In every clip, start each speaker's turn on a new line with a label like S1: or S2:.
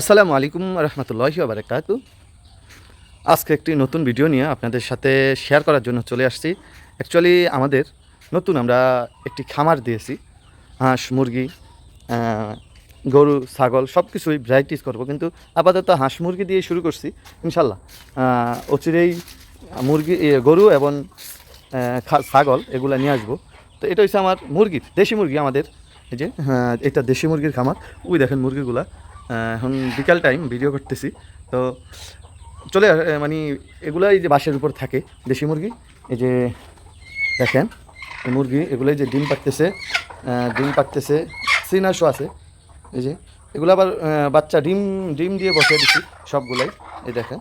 S1: আসসালামু আলাইকুম রহমতুল্লাহি বারাকাতু। আজকে একটি নতুন ভিডিও নিয়ে আপনাদের সাথে শেয়ার করার জন্য চলে আসছি। অ্যাকচুয়ালি আমাদের নতুন আমরা একটি খামার দিয়েছি। হাঁস মুরগি গরু ছাগল সব কিছুই ভ্যারাইটিস করব। কিন্তু আপাতত হাঁস মুরগি দিয়ে শুরু করছি ইনশাল্লাহ অচিরেই মুরগি গরু এবং ছাগল এগুলো নিয়ে আসব। তো এটা হচ্ছে আমার মুরগির দেশি মুরগি আমাদের। এই যে হ্যাঁ, এটা দেশি মুরগির খামার। ওই দেখেন মুরগিগুলা। এখন বিকাল টাইম ভিডিও করতেছি। তো চলে মানে এগুলাই যে বাসের উপর থাকে, দেশি মুরগি, এই যে দেখেন, এই মুরগি, এগুলাই যে ডিম পাকতেছে ডিম পাকতেছে সিনাসও আছে, এই যে। এগুলো আবার বাচ্চা ডিম ডিম দিয়ে বসে দিচ্ছি সবগুলাই, এই দেখেন।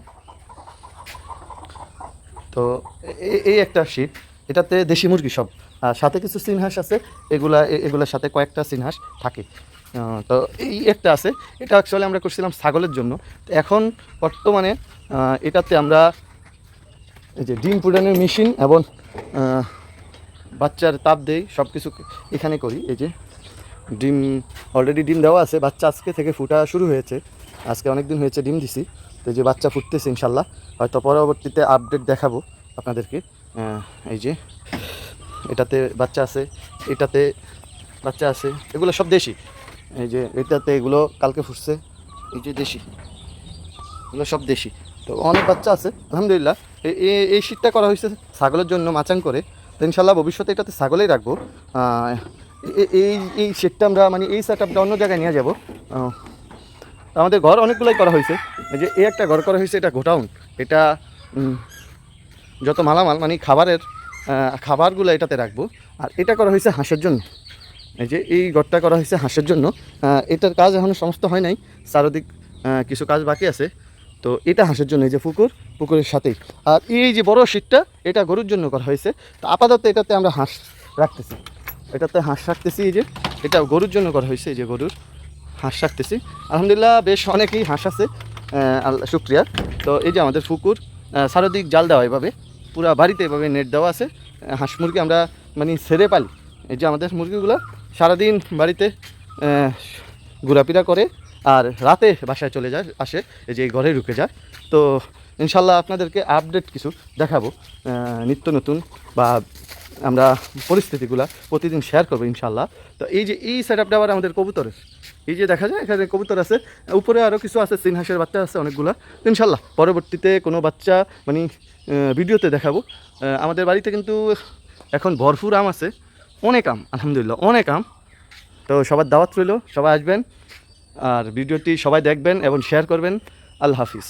S1: তো এই একটা শীট এটাতে দেশি মুরগি সব। আর সাথে কিছু সিনহাস আছে, এগুলা এগুলোর সাথে কয়েকটা সিনহাস থাকে। তো এই একটা আছে, এটা অ্যাকচুয়ালি আমরা করছিলাম ছাগলের জন্য। তো এখন বর্তমানে এটাতে আমরা এই যে ডিম পুরানোর মেশিন এবং বাচ্চার তাপ দেই সব কিছু এখানে করি। এই যে ডিম অলরেডি ডিম দেওয়া আছে, বাচ্চা আজকে থেকে ফুটা শুরু হয়েছে। আজকে অনেক দিন হয়েছে ডিম দিছি। তো যে বাচ্চা ফুটতেছে ইনশাল্লাহ। হয়তো পরবর্তীতে আপডেট দেখাবো। আপনাদেরকে এই যে, এটাতে বাচ্চা আছে, এটাতে বাচ্চা আছে, এগুলো সব দেশি। এই যে, এটাতে এগুলো কালকে ফুটছে, এই যে দেশি, এগুলো সব দেশি। তো অনেক বাচ্চা আছে, আলহামদুলিল্লাহ। এই শীতটা করা হয়েছে ছাগলের জন্য মাচাং করে। তো ইনশাল্লাহ ভবিষ্যতে এটাতে ছাগলেই রাখব। এই এই শেডটা আমরা মানে এই সেট অন্য জায়গায় নিয়ে যাব। আমাদের ঘর অনেকগুলোই করা হয়েছে। এই যে, এই একটা ঘর করা হয়েছে, এটা গোটাউন এটা যত মালামাল মানে খাবারের খাবারগুলো এটাতে রাখব। আর এটা করা হয়েছে হাঁসের জন্য। এই যে এই ঘরটা করা হয়েছে হাঁসের জন্য। এটার কাজ এখনও সমস্ত হয় নাই। চারদিক কিছু কাজ বাকি আছে। তো এটা হাঁসের জন্য এই যে পুকুর পুকুরের সাথেই আর এই যে বড় শীতটা এটা গরুর জন্য করা হয়েছে। তো আপাতত এটাতে আমরা হাঁস রাখতেছি। এটাতে হাঁস রাখতেছি এই যে এটা গরুর জন্য করা হয়েছে এই যে গরুর হাঁস রাখতেছি। আলহামদুলিল্লাহ বেশ অনেকেই হাঁস আছে আল্লাহ শুক্রিয়া। তো এই যে আমাদের পুকুর আহ, চারদিক জাল দেওয়া এভাবে পুরা বাড়িতে এভাবে নেট দেওয়া আছে। হাঁস মুরগি আমরা মানে সেরে পালি। এই যে আমাদের মুরগিগুলো সারাদিন বাড়িতে ঘোরাফিরা করে আর রাতে বাসায় চলে যায়, আসে, এই যে ঘরে ঢুকে যায়। তো ইনশাল্লাহ আপনাদেরকে আপডেট কিছু দেখাবো নিত্য নতুন বা আমরা পরিস্থিতিগুলা প্রতিদিন শেয়ার করব ইনশাল্লাহ তো এই যে, এই সেট আপটা আবার আমাদের কবুতরের। এই যে দেখা যায়, এখানে কবুতর আছে, উপরে আরও কিছু আছে সিনহাসের বাচ্চা আছে অনেকগুলো। তো ইনশাল্লাহ পরবর্তীতে কোনো বাচ্চা মানে ভিডিওতে দেখাবো। আমাদের বাড়িতে কিন্তু এখন ভরপুর আম আছে, অনেক আম, আলহামদুলিল্লাহ, অনেক আম। তো সবার দাওয়াত রইল, সবাই আসবেন, আর ভিডিওটি সবাই দেখবেন এবং শেয়ার করবেন। আল্লাহ হাফিজ।